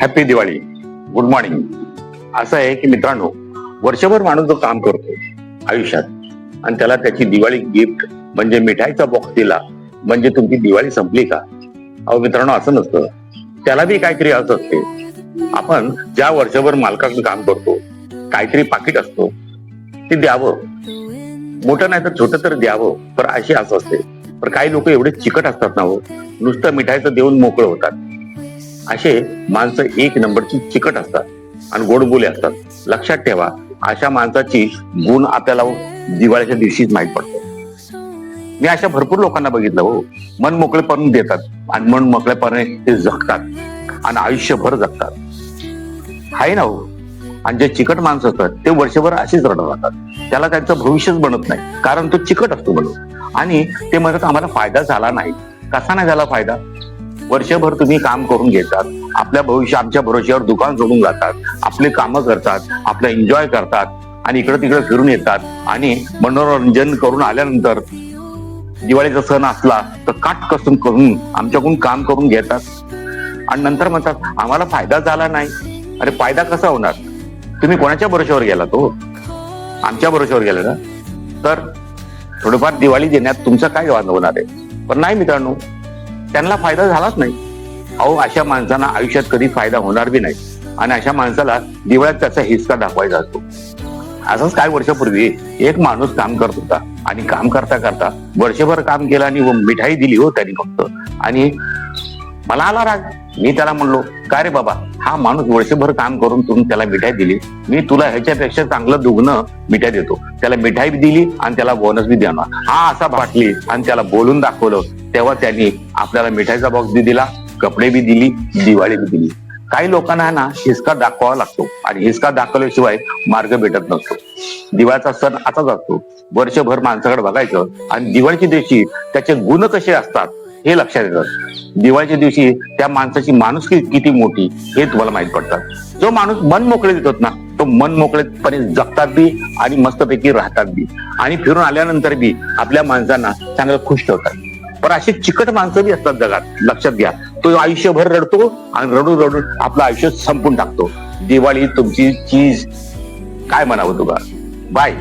Happy Diwali good morning असं आहे की मित्रांनो वर्षभर माणूस जो काम करतो आयुष्यात आणि त्याला त्याची दिवाळी गिफ्ट म्हणजे मिठाईचा बॉक्स दिला म्हणजे तुमची दिवाळी संपली का? अहो मित्रांनो असं नसतं. त्याला बी काहीतरी असं असते. आपण ज्या वर्षभर मालकाकडे काम करतो काहीतरी पाकिट असतो ते द्यावं. मोठं नाही तर छोटं तर द्यावं पर अशी असं असते. पण काही लोक एवढे चिकट असतात ना हो नुसतं मिठाईचं देऊन मोकळं होतात. असे माणसं एक नंबरची चिकट असतात आणि गोडबोले असतात. लक्षात ठेवा अशा माणसाची गुण आपल्याला दिवाळीच्या दिवशीच माहीत पडतो मी अशा भरपूर लोकांना बघितलं हो. मन मोकळेपण देतात आणि मन मोकळेपणे ते जगतात आणि आयुष्यभर जगतात. आहे ना हो. आणि जे चिकट माणसं असतात ते वर्षभर अशीच रडत राहतात. त्याला त्यांचं भविष्यच बनत नाही कारण तो चिकट असतो म्हणून. आणि ते म्हणतात आम्हाला फायदा झाला नाही. कसा नाही झाला फायदा? वर्षभर तुम्ही काम करून घेतात आपल्या भविष्य आमच्या भरोश्यावर दुकान सोडून जातात आपले कामं करतात आपलं एन्जॉय करतात आणि इकडे तिकडे फिरून येतात आणि मनोरंजन करून आल्यानंतर दिवाळीचा सण असला तर काट कसून करून आमच्याकडून काम करून घेतात. आणि नंतर म्हणतात आम्हाला फायदा झाला नाही. अरे फायदा कसा होणार? तुम्ही कोणाच्या भरोश्यावर गेला तो हो? आमच्या भरोश्यावर गेला ना? तर थोडंफार दिवाळी देण्यात तुमचं काय वाद होणार आहे? पण नाही मित्रांनो त्यांना फायदा झालाच नाही. अहो अशा माणसांना आयुष्यात कधी फायदा होणार बी नाही. आणि अशा माणसाला दिवाळ्यात त्याचा हिस्सा दाखवायचा असतो. असंच काही वर्षापूर्वी एक माणूस काम करत होता आणि काम करता करता वर्षभर काम केलं आणि मिठाई दिली हो त्यांनी फक्त. आणि मला आला राग. मी त्याला म्हणलो का रे बाबा हा माणूस वर्षभर काम करून तुम्ही त्याला मिठाई दिली. मी तुला ह्याच्यापेक्षा चांगलं दुग्न मिठाई देतो. त्याला मिठाई बी दिली आणि त्याला बोनस बी देणार. हा असा बाटली आणि त्याला बोलून दाखवलं. तेव्हा त्यांनी आपल्याला मिठाईचा बॉक्स बी दिला कपडे बी दिली दिवाळी बी दिली. काही लोकांना ना हिसका दाखवावा लागतो आणि हिसका दाखवल्याशिवाय मार्ग भेटत नसतो. दिवाळीचा सण असाच असतो. वर्षभर माणसाकडे बघायचं आणि दिवाळीच्या दिवशी त्याचे गुण कसे असतात? हे लक्षात येतं. दिवाळीच्या दिवशी त्या माणसाची माणुसकी किती मोठी हे तुम्हाला माहीत पडतात जो माणूस मन मोकळे देतात ना तो मन मोकळेपणे जगतात बी आणि मस्तपैकी राहतात बी. आणि फिरून आल्यानंतर बी आपल्या माणसांना चांगलं खुश ठेवतात. पण अशी चिकट माणसं बी असतात जगात. लक्षात घ्या. तो आयुष्यभर रडतो आणि रडून रडून आपलं आयुष्य संपून टाकतो. दिवाळी तुमची चीज. काय म्हणावं तुला? बाय.